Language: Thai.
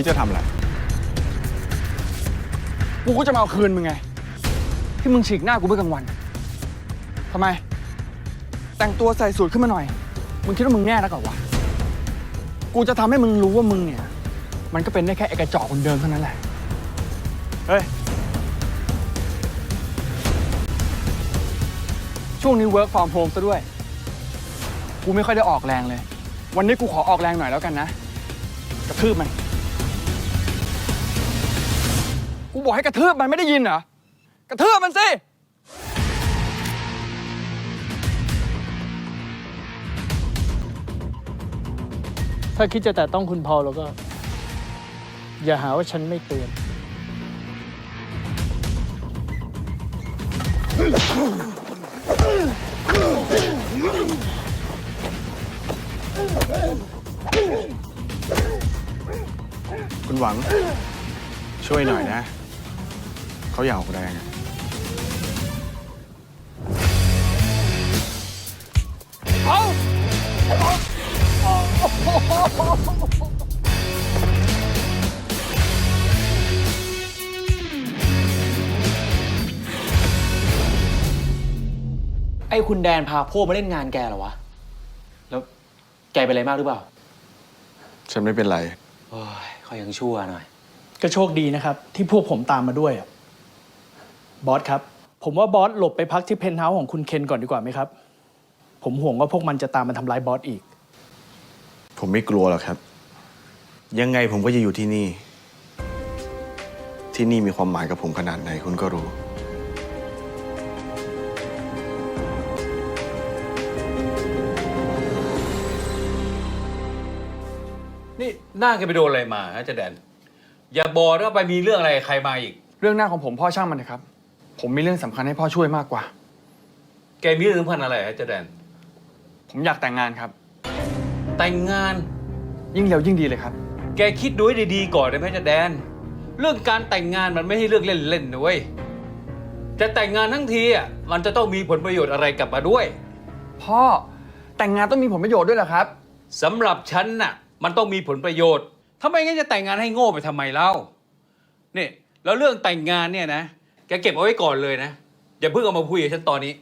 คิดจะทำอะไร กูก็จะมาเอาคืนมึงไง ที่มึงฉีกหน้ากูเมื่อกลางวันทำไม แต่งตัวใส่สูทขึ้นมาหน่อย มึงคิดว่ามึงแน่แล้วก่อนวะ กูจะทำให้มึงรู้ว่ามึงเนี่ย มันก็เป็นได้แค่ไอกระจอกคนเดิมเท่านั้นแหละ เฮ้ย ช่วงนี้ work from home ซะด้วย กูไม่ค่อยได้ออกแรงเลย วันนี้กูขอออกแรงหน่อยแล้วกันนะ กระทืบมัน บอกให้กระทืบมันไม่ได้ยินเหรอ กระทืบมันสิ ถ้าคิดจะแต่ต้องคุณพอลแล้วก็ อย่าหาว่าฉันไม่เตือน คุณหวังช่วยหน่อยนะ เขาอยากออกแรงอะไอ้คุณแดนพาพวกมาเล่นงานแกเหรอวะ แล้วแกเป็นอะไรมากหรือเปล่าฉันไม่เป็นไร โอ้ยเขายังชั่วหน่อย ก็โชคดีนะครับ ที่พวกผมตามมาด้วยอะ บอสครับ ผมว่าบอสหลบไปพักที่เพนท์เฮาส์ของคุณเคนก่อนดีกว่าไหมครับ ผมห่วงว่าพวกมันจะตามมาทำร้ายบอสอีก ผมไม่กลัวหรอกครับ ยังไงผมก็จะอยู่ที่นี่ ที่นี่มีความหมายกับผมขนาดไหนคุณก็รู้ นี่หน้าแกไปโดนอะไรมาฮะเจแดน อย่าบอกนะว่าไปมีเรื่องอะไรกับใครมาอีก เรื่องหน้าของผมพ่อช่างมันนะครับ ผมมีเรื่องสำคัญให้พ่อช่วยมากกว่า แกมีเรื่องสำคัญอะไรฮะเจแดน ผมอยากแต่งงานครับ แต่งงาน ยิ่งเร็วยิ่งดีเลยครับ แกคิดดูให้ดีๆก่อนได้ไหมเจแดน เรื่องการแต่งงานมันไม่ให้เรื่องเล่นๆนะเว้ยจะแต่งงานทั้งทีอะมันจะต้องมีผลประโยชน์อะไรกลับมาด้วย พ่อแต่งงานต้องมีผลประโยชน์ด้วยเหรอครับ สำหรับฉันน่ะ มันต้องมีผลประโยชน์ถ้าไม่งั้นจะแต่งงานให้โง่ไปทำไมเล่า นี่ แล้วเรื่องแต่งงานเนี่ยนะ แกเก็บเอาไว้ก่อนเลยนะ อย่าเพิ่งเอามาพูดกับฉันตอนนี้